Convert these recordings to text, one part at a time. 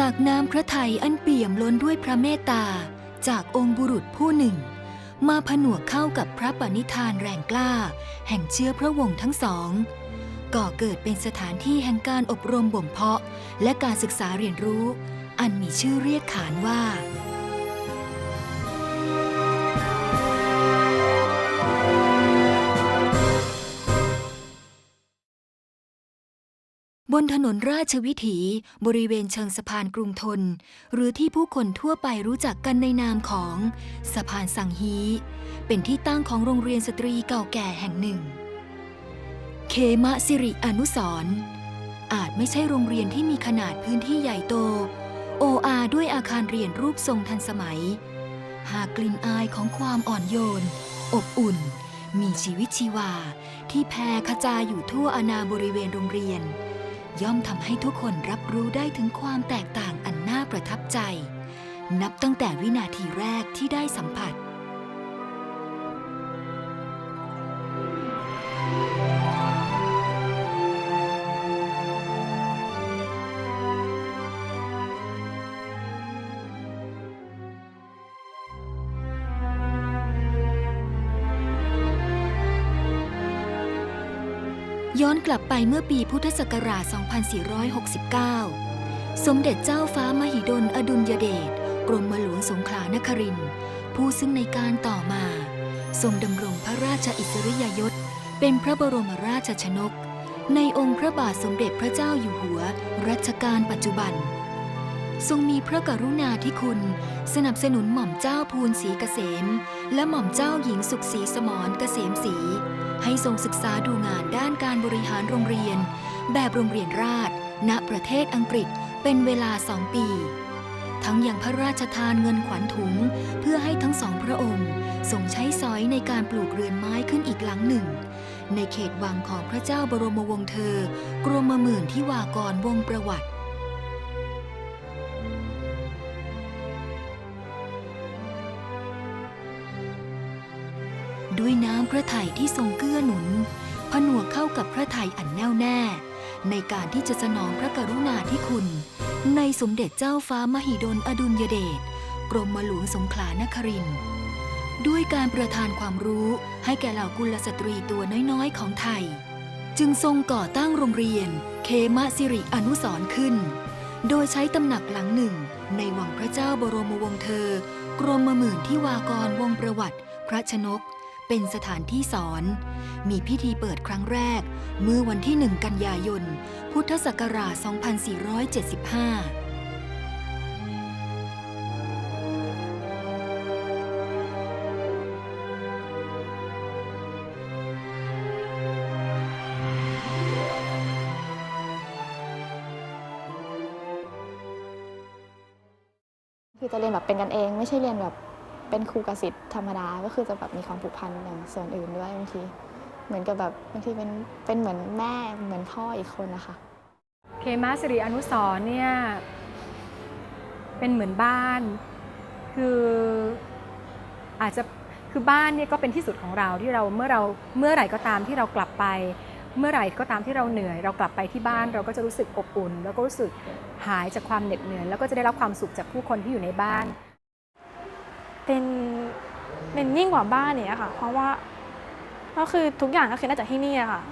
จากน้ำพระทัยอันเปี่ยมล้นด้วยพระเมตตา จากองค์บุรุษผู้หนึ่ง มาผนวกเข้ากับพระปณิธานแรงกล้า แห่งเชื้อพระวงศ์ทั้งสอง ก่อเกิดเป็นสถานที่แห่งการอบรมบ่มเพาะ และการศึกษาเรียนรู้ อันมีชื่อเรียกขานว่า นถนนราชวิถีบริเวณเชิงสะพานกรุงทน หรือที่ผู้คนทั่วไปรู้จักกันในนามของสะพานสังฮี เป็นที่ตั้งของโรงเรียนสตรีเก่าแก่แห่งหนึ่ง เคมะสิริอนุสร์อาจไม่ใช่โรงเรียนที่มีขนาดพื้นที่ใหญ่โต โออาด้วยอาคารเรียนรูปทรงทันสมัย หากกลิ่นอายของความอ่อนโยน อบอุ่น มีชีวิตชีวา ที่แผ่ขจายอยู่ทั่วอาณาบริเวณโรงเรียน ย่อมทำให้ทุกคนรับรู้ได้ถึงความแตกต่างอันน่าประทับใจ นับตั้งแต่วินาทีแรกที่ได้สัมผัส ย้อนกลับไปเมื่อปีพุทธศักราช 2469 สมเด็จเจ้าฟ้ามหิดลอดุลยเดชกรมหลวงสงขลานครินทร์ผู้ซึ่งในการต่อมา ทรงดำรงพระราชอิสริยยศ เป็นพระบรมราชชนก ในองค์พระบาทสมเด็จพระเจ้าอยู่หัว รัชกาลปัจจุบัน ทรงมีพระกรุณาธิคุณ สนับสนุนหม่อมเจ้าภูนศรีเกษม และหม่อมเจ้าหญิงสุขศรีสมรเกษมศรี ให้ทรงศึกษาดูงานด้านการบริหารโรงเรียน แบบโรงเรียนราษฎรณประเทศอังกฤษเป็นเวลาสองปี ทั้งยังพระราชทานเงินขวัญถุง เพื่อให้ทั้งสองพระองค์ทรงใช้สอยในการปลูกเรือนไม้ขึ้นอีกหลังหนึ่ง ในเขตวังของพระเจ้าบรมวงศ์เธอกรมหมื่นที่วากรวงประวัติ ด้วยน้ำพระทัยที่ทรงเกื้อหนุน ผนวกเข้ากับพระทัยอันแน่วแน่ ในการที่จะสนองพระกรุณาธิคุณ ในสมเด็จเจ้าฟ้ามหิดลอดุลยเดชกรมหลวงสงขลานครินด้วยการประทานความรู้ให้แก่เหล่ากุลสตรีตัวน้อยๆของไทย จึงทรงก่อตั้งโรงเรียน เคมะสิริอนุสรขึ้น โดยใช้ตำหนักหลังหนึ่ง ในวังพระเจ้าบรมวงศ์เธอ กรมหมื่นที่วากรวงประวัติ พระชนก เป็นสถานที่สอน มีพิธีเปิดครั้งแรก เมื่อวันที่ 1 กันยายน พุทธศักราช 2475คือจะเรียนแบบเป็นกันเอง ไม่ใช่เรียนแบบ เป็นครูกสิทธิ์ธรรมดาก็คือจะแบบมีความผูกพันอย่างส่วนอื่นด้วยบางทีเหมือนกับแบบบางทีเป็นเป็นเหมือนแม่เหมือนพ่ออีกคนนะคะเคมาสิริอนุสรเนี่ยเป็นเหมือนบ้าน คืออาจจะคือบ้านเนี่ยก็เป็นที่สุดของเราที่เราเมื่อเราเมื่อไหร่ก็ตามที่เรากลับไป เมื่อไหร่ก็ตามที่เราเหนื่อย เรากลับไปที่บ้านเราก็จะรู้สึกอบอุ่น แล้วก็รู้สึกหายจากความเหน็ดเหนื่อยแล้วก็จะได้รับความสุขจากผู้คนที่อยู่ในบ้าน เป็นเป็นยิ่งกว่าบ้านเนี่ยค่ะ เพราะว่าก็คือทุกอย่างก็คือน่าจะที่นี่อะค่ะ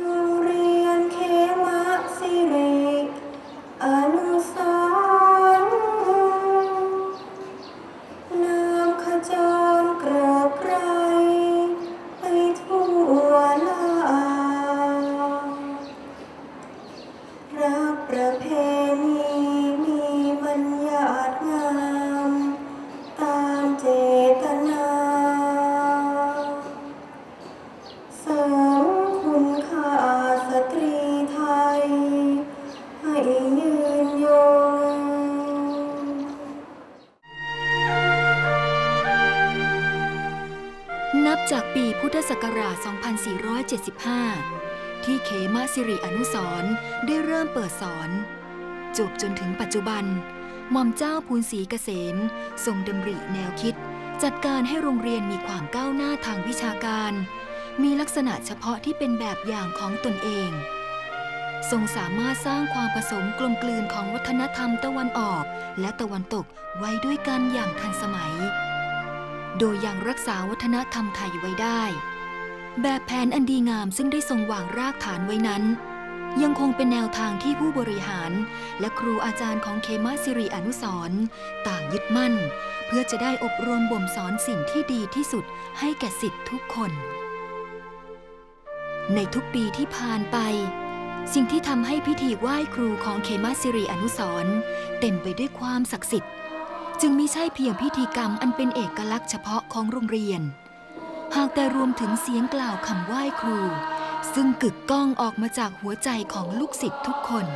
โรงเรียนเคมะสิริอนุสรนามขจรเกริกไกรไปทั่วลารักประเพ 2475 ที่เขมาสิริอนุสรได้เริ่มเปิดสอน จบจนถึงปัจจุบัน หม่อมเจ้าภูนศรีเกษม ทรงดำริแนวคิด จัดการให้โรงเรียนมีความก้าวหน้าทางวิชาการ มีลักษณะเฉพาะที่เป็นแบบอย่างของตนเอง ทรงสามารถสร้างความผสมกลมกลืนของวัฒนธรรมตะวันออกและตะวันตกไว้ด้วยกันอย่างทันสมัยโดยยังรักษาวัฒนธรรมไทยไว้ได้ แบบแผนอันดีงามซึ่งได้ทรงวางรากฐานไว้นั้น ยังคงเป็นแนวทางที่ผู้บริหาร และครูอาจารย์ของเคมาสิริอนุสรต่างยึดมั่น เพื่อจะได้อบรมบ่มสอนสิ่งที่ดีที่สุดให้แก่สิทธิ์ทุกคน ในทุกปีที่ผ่านไป สิ่งที่ทำให้พิธีไหว้ครูของเคมาสิริอนุสรเต็มไปด้วยความศักดิ์สิทธิ์ จึงไม่ใช่เพียงพิธีกรรมอันเป็นเอกลักษณ์เฉพาะของโรงเรียน หากแต่รวมถึงเสียงกล่าวคำไหว้ครู ซึ่งกึกก้องออกมาจากหัวใจของลูกศิษย์ทุกคน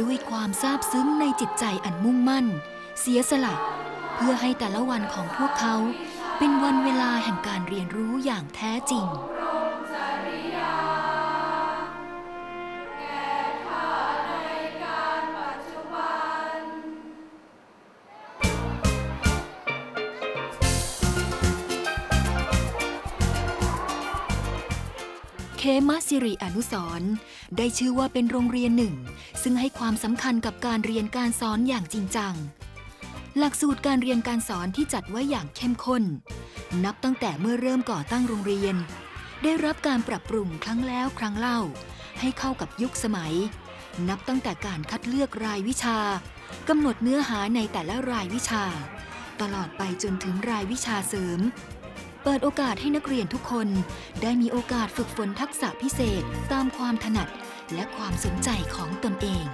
ด้วยความซาบซึ้งในจิตใจอันมุ่งมั่น เสียสละ เพื่อให้แต่ละวันของพวกเขา เป็นวันเวลาแห่งการเรียนรู้อย่างแท้จริง เคมสิริอนุสรได้ชื่อว่าเป็นโรงเรียนหนึ่ง ซึ่งให้ความสำคัญกับการเรียนการสอนอย่างจริงจัง หลักสูตรการเรียนการสอนที่จัดไว้อย่างเข้มข้น นับตั้งแต่เมื่อเริ่มก่อตั้งโรงเรียน ได้รับการปรับปรุงครั้งแล้วครั้งเล่า ให้เข้ากับยุคสมัย นับตั้งแต่การคัดเลือกรายวิชากำหนดเนื้อหาในแต่ละรายวิชา ตลอดไปจนถึงรายวิชาเสริม เปิดโอกาสให้นักเรียนทุกคน ได้มีโอกาสฝึกฝนทักษะพิเศษตามความถนัดและความสนใจของตนเอง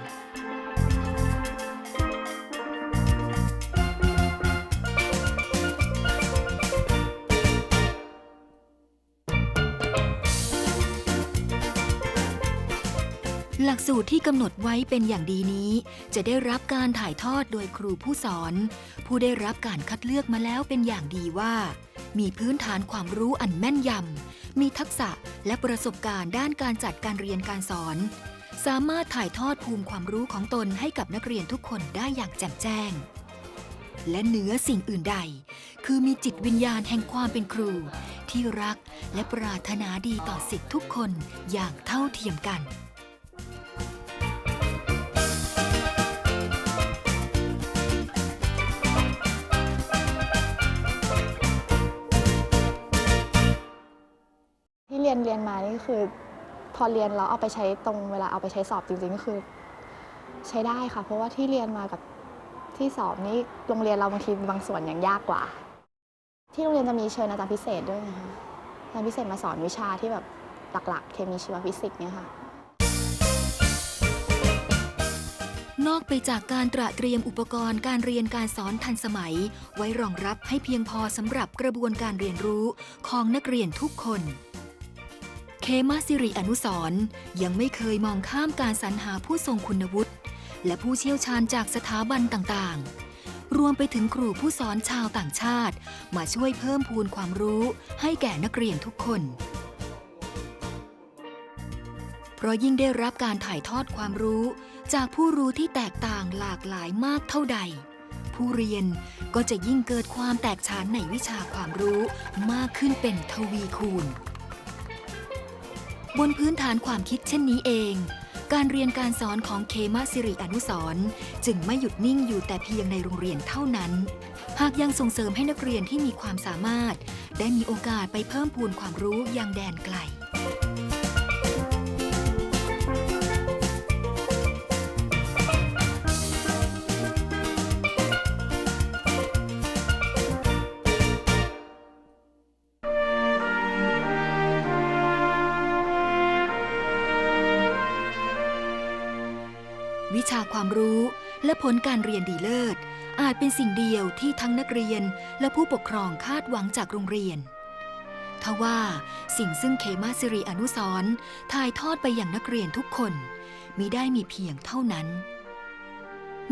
สูตรที่กำหนดไว้เป็นอย่างดีนี้ จะได้รับการถ่ายทอดโดยครูผู้สอน ผู้ได้รับการคัดเลือกมาแล้วเป็นอย่างดีว่า มีพื้นฐานความรู้อันแม่นยำ มีทักษะและประสบการณ์ด้านการจัดการเรียนการสอน สามารถถ่ายทอดภูมิความรู้ของตนให้กับนักเรียนทุกคนได้อย่างแจ่มแจ้ง และเหนือสิ่งอื่นใด คือมีจิตวิญญาณแห่งความเป็นครู ที่รักและปรารถนาดีต่อสิทธิทุกคนอย่างเท่าเทียมกัน เรียนเรียนมานี่คือ พอเรียนแล้วเอาไปใช้ตรงเวลาเอาไปใช้สอบจริงๆก็คือ ใช้ได้ค่ะ เพราะว่าที่เรียนมากับที่สอบนี่โรงเรียนเราบางทีบางส่วนยังยากกว่า ที่โรงเรียนจะมีเชิญอาจารย์พิเศษด้วยนะคะอาจารย์พิเศษมาสอนวิชาที่แบบหลักๆ เคมีชีวฟิสิกส์เนี่ยค่ะนอกไปจากการตระเตรียมอุปกรณ์การเรียนการสอนทันสมัย ไว้รองรับให้เพียงพอสำหรับกระบวนการเรียนรู้ของนักเรียนทุกคน เคมาสิริอนุสรยังไม่เคยมองข้ามการสรรหาผู้ทรงคุณวุฒิและผู้เชี่ยวชาญจากสถาบันต่างๆ รวมไปถึงครูผู้สอนชาวต่างชาติ มาช่วยเพิ่มพูนความรู้ให้แก่นักเรียนทุกคน เพราะยิ่งได้รับการถ่ายทอดความรู้ จากผู้รู้ที่แตกต่างหลากหลายมากเท่าใด ผู้เรียนก็จะยิ่งเกิดความแตกฉานในวิชาความรู้มากขึ้นเป็นทวีคูณ บนพื้นฐานความคิดเช่นนี้เอง การเรียนการสอนของเคมาสิริอนุสรจึงไม่หยุดนิ่งอยู่แต่เพียงในโรงเรียนเท่านั้น หากยังส่งเสริมให้นักเรียนที่มีความสามารถ ได้มีโอกาสไปเพิ่มพูนความรู้ยังแดนไกล ชาความรู้และผลการเรียนดีเลิศ อาจเป็นสิ่งเดียวที่ทั้งนักเรียนและผู้ปกครองคาดหวังจากโรงเรียนทว่าสิ่งซึ่งเคมาสิริอนุสร์ถ่ายทอดไปอย่างนักเรียนทุกคนมิได้มีเพียงเท่านั้น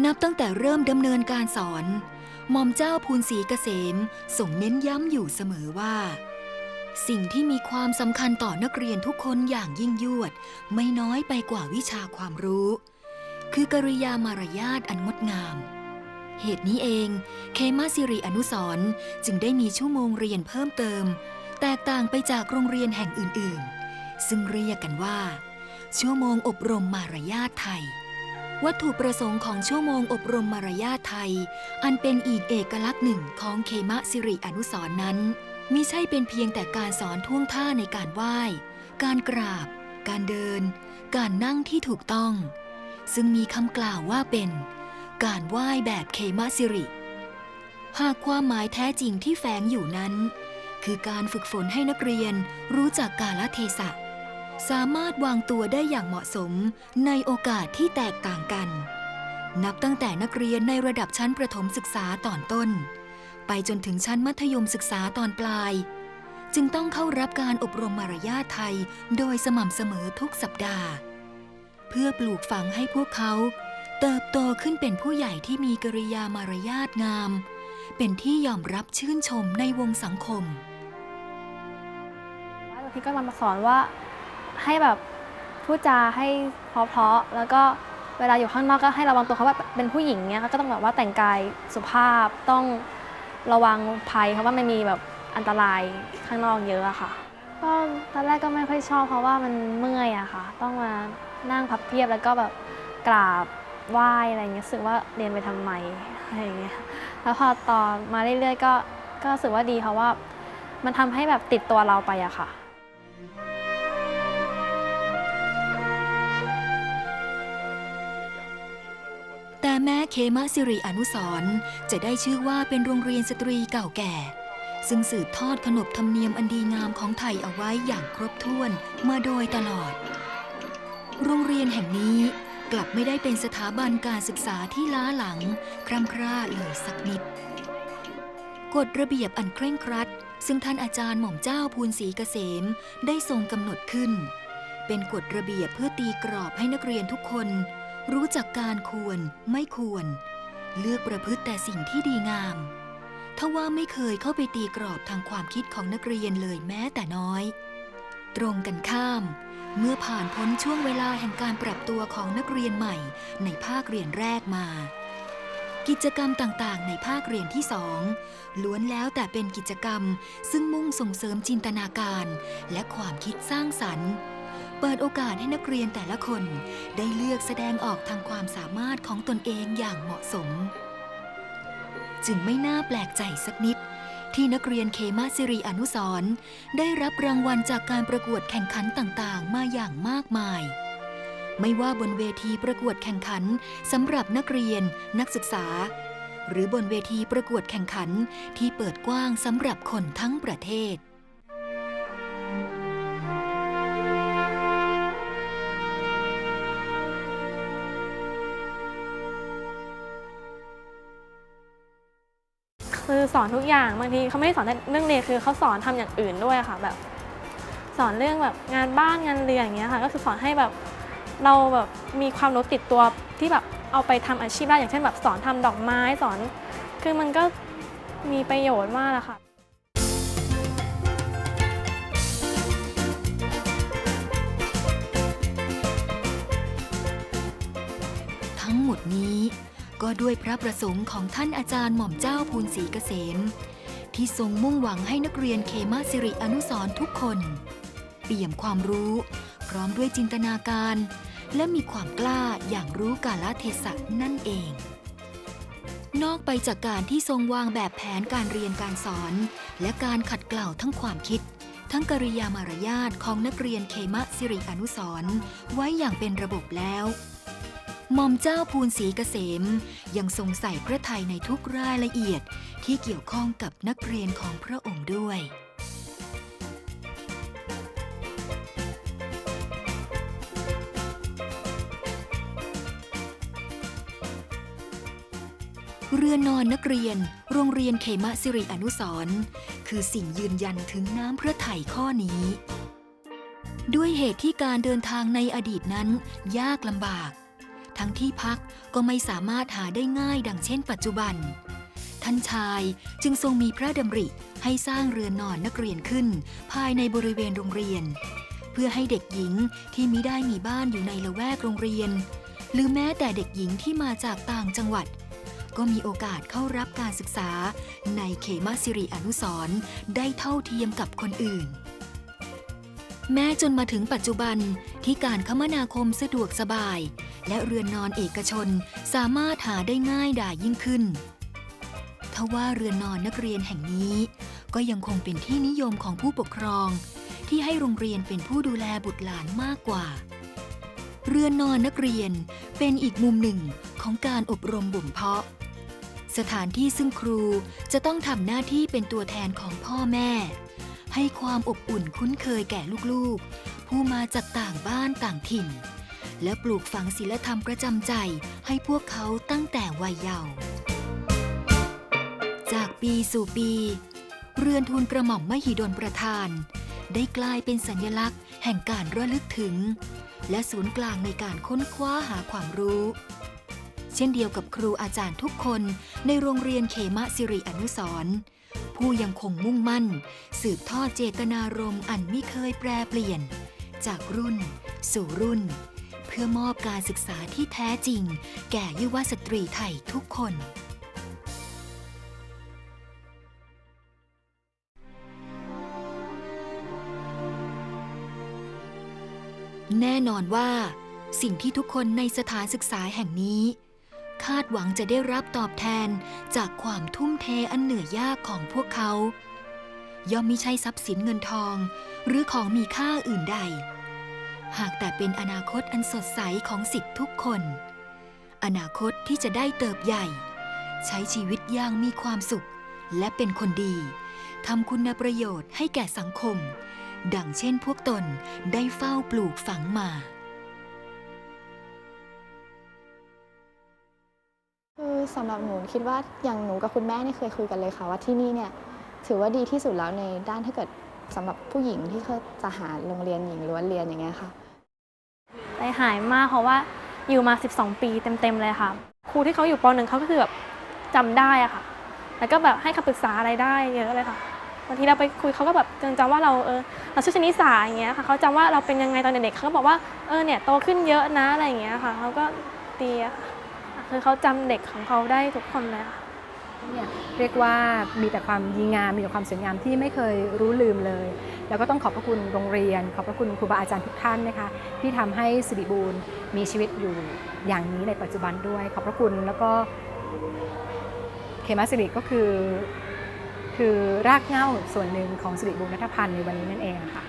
นับตั้งแต่เริ่มดำเนินการสอนหม่อมเจ้าภูนศรีเกษมส่งเน้นย้ำอยู่เสมอว่า สิ่งที่มีความสำคัญต่อนักเรียนทุกคนอย่างยิ่งยวด ไม่น้อยไปกว่าวิชาความรู้ คือกริยามารยาทอันงดงาม เหตุนี้เอง เคมาสิริอนุสรจึงได้มีชั่วโมงเรียนเพิ่มเติม แตกต่างไปจากโรงเรียนแห่งอื่นๆ ซึ่งเรียกกันว่า ชั่วโมงอบรมมารยาทไทย วัตถุประสงค์ของชั่วโมงอบรมมารยาทไทย อันเป็นอีกเอกลักษณ์หนึ่งของเคมะสิริอนุสรนั้นมิใช่เป็นเพียงแต่การสอนท่วงท่าในการไหว้ การกราบ การเดิน การนั่งที่ถูกต้อง ซึ่งมีคำกล่าวว่าเป็นการไหว้แบบเคมะสิริ หากความหมายแท้จริงที่แฝงอยู่นั้น คือการฝึกฝนให้นักเรียนรู้จักกาลเทศะ สามารถวางตัวได้อย่างเหมาะสมในโอกาสที่แตกต่างกัน นับตั้งแต่นักเรียนในระดับชั้นประถมศึกษาตอนต้น ไปจนถึงชั้นมัธยมศึกษาตอนปลาย จึงต้องเข้ารับการอบรมมารยาทไทย โดยสม่ำเสมอทุกสัปดาห์ พื่อปลูกฝังให้พวกเขา เติบโตขึ้นเป็นผู้ใหญ่ที่มีกริยามารยาทงาม เป็นที่ยอมรับชื่นชมในวงสังคมบางทีก็มาสอนว่าให้แบบพูดจาให้เพราะๆแล้วก็เวลาอยู่ข้างนอกก็ให้ระวังตัวเขาว่าเป็นผู้หญิงเนี้ยก็ต้องแบบว่าแต่งกายสุภาพต้องระวังภัยเพราะว่ามันมีแบบอันตรายข้างนอกเยอะอะค่ะ ก็ตอนแรกก็ไม่ค่อยชอบเพราะว่ามันเมื่อยอะค่ะ ต้องมา นั่งพับเพียบแล้วก็แบบกราบไหว้อะไรเงี้ยรู้สึกว่าเรียนไปทำไมอะไรเงี้ยแล้วพอตอนมาเรื่อยๆ ก็ก็รู้สึกว่าดีเพราะว่ามันทำให้แบบติดตัวเราไปอะค่ะแต่แม้เคมะสิริอนุสรจะได้ชื่อว่าเป็นโรงเรียนสตรีเก่าแก่ ซึ่งสืบทอดขนบธรรมเนียมอันดีงามของไทยเอาไว้อย่างครบถ้วนมาโดยตลอด โรงเรียนแห่งนี้กลับไม่ได้เป็นสถาบันการศึกษาที่ล้าหลัง คร่ำคร่าเลยสักนิด กฎระเบียบอันเคร่งครัด ซึ่งท่านอาจารย์หม่อมเจ้าภูนศรีเกษมได้ทรงกำหนดขึ้น เป็นกฎระเบียบเพื่อตีกรอบให้นักเรียนทุกคน รู้จักการควรไม่ควร เลือกประพฤติแต่สิ่งที่ดีงามทว่าไม่เคยเข้าไปตีกรอบทางความคิดของนักเรียนเลยแม้แต่น้อย ตรงกันข้าม เมื่อผ่านพ้นช่วงเวลาแห่งการปรับตัวของนักเรียนใหม่ ในภาคเรียนแรกมา กิจกรรมต่างๆ ในภาคเรียนที่สองล้วนแล้วแต่เป็นกิจกรรม ซึ่งมุ่งส่งเสริมจินตนาการ และความคิดสร้างสรรค์ เปิดโอกาสให้นักเรียนแต่ละคน ได้เลือกแสดงออกทางความสามารถของตนเองอย่างเหมาะสม จึงไม่น่าแปลกใจสักนิด ที่นักเรียนเคมาสิริอนุสรได้รับรางวัลจากการประกวดแข่งขันต่างๆ มาอย่างมากมาย ไม่ว่าบนเวทีประกวดแข่งขันสำหรับนักเรียน นักศึกษา หรือบนเวทีประกวดแข่งขันที่เปิดกว้างสำหรับคนทั้งประเทศ สอนทุกอย่างบางทีเขาไม่ได้สอนแต่เรื่องเรียนคือเขาสอนทำอย่างอื่นด้วยค่ะแบบ สอนเรื่องแบบงานบ้านงานเรียนอย่างเงี้ยค่ะ ก็คือสอนให้แบบเราแบบมีความรู้ติดตัวที่แบบเอาไปทำอาชีพได้อย่างเช่นแบบสอนทำดอกไม้สอน คือมันก็มีประโยชน์มากอะค่ะทั้งหมดนี้ ก็ด้วยพระประสงค์ของท่านอาจารย์หม่อมเจ้าภูนศรีเกษม ที่ทรงมุ่งหวังให้นักเรียนเคมาสิริอนุสรทุกคน เปี่ยมความรู้ พร้อมด้วยจินตนาการ และมีความกล้าอย่างรู้กาลเทศะนั่นเอง นอกไปจากการที่ทรงวางแบบแผนการเรียนการสอน และการขัดเกลาทั้งความคิด ทั้งกริยามารยาทของนักเรียนเคมะสิริอนุสรไว้อย่างเป็นระบบแล้ว หม่อมเจ้าภูนศรีเกษม ยังทรงใส่พระไทยในทุกรายละเอียดที่เกี่ยวข้องกับนักเรียนของพระองค์ด้วยเรือนนอนนักเรียน โรงเรียนเขมะสิริอนุสร์คือสิ่งยืนยันถึงน้ำพระไถ่ข้อนี้ ด้วยเหตุที่การเดินทางในอดีตนั้นยากลำบาก ทั้งที่พักก็ไม่สามารถหาได้ง่ายดังเช่นปัจจุบัน ท่านชายจึงทรงมีพระดำริให้สร้างเรือนนอนนักเรียนขึ้น ภายในบริเวณโรงเรียน เพื่อให้เด็กหญิงที่มิได้มีบ้านอยู่ในละแวกโรงเรียน หรือแม้แต่เด็กหญิงที่มาจากต่างจังหวัด ก็มีโอกาสเข้ารับการศึกษา ในเขมาสิริอนุสร์ได้เท่าเทียมกับคนอื่นแม้จนมาถึงปัจจุบันที่การคมนาคมสะดวกสบาย และเรือนนอนเอกชนสามารถหาได้ง่ายดายยิ่งขึ้นทว่าเรือนนอนนักเรียนแห่งนี้ ก็ยังคงเป็นที่นิยมของผู้ปกครอง ที่ให้โรงเรียนเป็นผู้ดูแลบุตรหลานมากกว่า เรือนนอนนักเรียนเป็นอีกมุมหนึ่งของการอบรมบ่มเพาะ สถานที่ซึ่งครูจะต้องทำหน้าที่เป็นตัวแทนของพ่อแม่ ให้ความอบอุ่นคุ้นเคยแก่ลูกๆ ผู้มาจากต่างบ้านต่างถิ่น และปลูกฝังศีลธรรมประจำใจให้พวกเขาตั้งแต่วัยเยาว์จากปีสู่ปี เรือนทูลกระหม่อมมหิดลประธาน ได้กลายเป็นสัญลักษณ์ แห่งการระลึกถึง และศูนย์กลางในการค้นคว้าหาความรู้ เช่นเดียวกับครูอาจารย์ทุกคนในโรงเรียนเขมะสิริอนุสรผู้ยังคงมุ่งมั่น สืบทอดเจตนารมณ์อันไม่เคยแปรเปลี่ยน จากรุ่น สู่รุ่น พื่อมอบการศึกษาที่แท้จริง แก่ยุวสตรีไทยทุกคน แน่นอนว่า สิ่งที่ทุกคนในสถานศึกษาแห่งนี้ คาดหวังจะได้รับตอบแทนจากความทุ่มเทอันเหนื่อยยากของพวกเขา ย่อมมิใช่ทรัพย์สินเงินทอง หรือของมีค่าอื่นใด หากแต่เป็นอนาคตอันสดใสของสิทธิ์ทุกคน อนาคตที่จะได้เติบใหญ่ ใช้ชีวิตอย่างมีความสุข และเป็นคนดีทำคุณประโยชน์ให้แก่สังคม ดังเช่นพวกตนได้เฝ้าปลูกฝังมาคือสำหรับหนูคิดว่าอย่างหนูกับคุณแม่เนี่ยเคยคุยกันเลยค่ะว่าที่นี่เนี่ยถือว่าดีที่สุดแล้วในด้านถ้าเกิด สำหรับผู้หญิงที่เขาจะหาโรงเรียนหญิงล้วนเรียนอย่างเงี้ยค่ะใจหายมากเพราะว่าอยู่มา 12 ปีเต็มๆเลยค่ะ ครูที่เขาอยู่ปหนึ่งเขาก็คือแบบจำได้อะค่ะ แล้วก็แบบให้คำปรึกษาอะไรได้เยอะเลยค่ะบางทีเราไปคุยเขาก็แบบจำจำว่าเราเออเราชื่อชนิสาอย่างเงี้ยค่ะเขาจำว่าเราเป็นยังไงตอนเด็กๆเขาก็บอกว่าเออเนี่ยโตขึ้นเยอะนะอะไรอย่างเงี้ยค่ะเขาก็ดีอะค่ะคือเขาจำเด็กของเขาได้ทุกคนเลยค่ะ เนี่ยเรียกว่ามีแต่ความดีงามมีแต่ความสวยงามที่ไม่เคยรู้ลืมเลย แล้วก็ต้องขอบพระคุณโรงเรียน ขอบพระคุณครูบาอาจารย์ทุกท่านนะคะที่ทำให้สิริบูรณ์มีชีวิตอยู่อย่างนี้ในปัจจุบันด้วย ขอบพระคุณแล้วก็เคมาสิริก็คือ คือรากเหง้าส่วนหนึ่งของสิริบูรณัฐพันธ์ในวันนี้นั่นเองค่ะ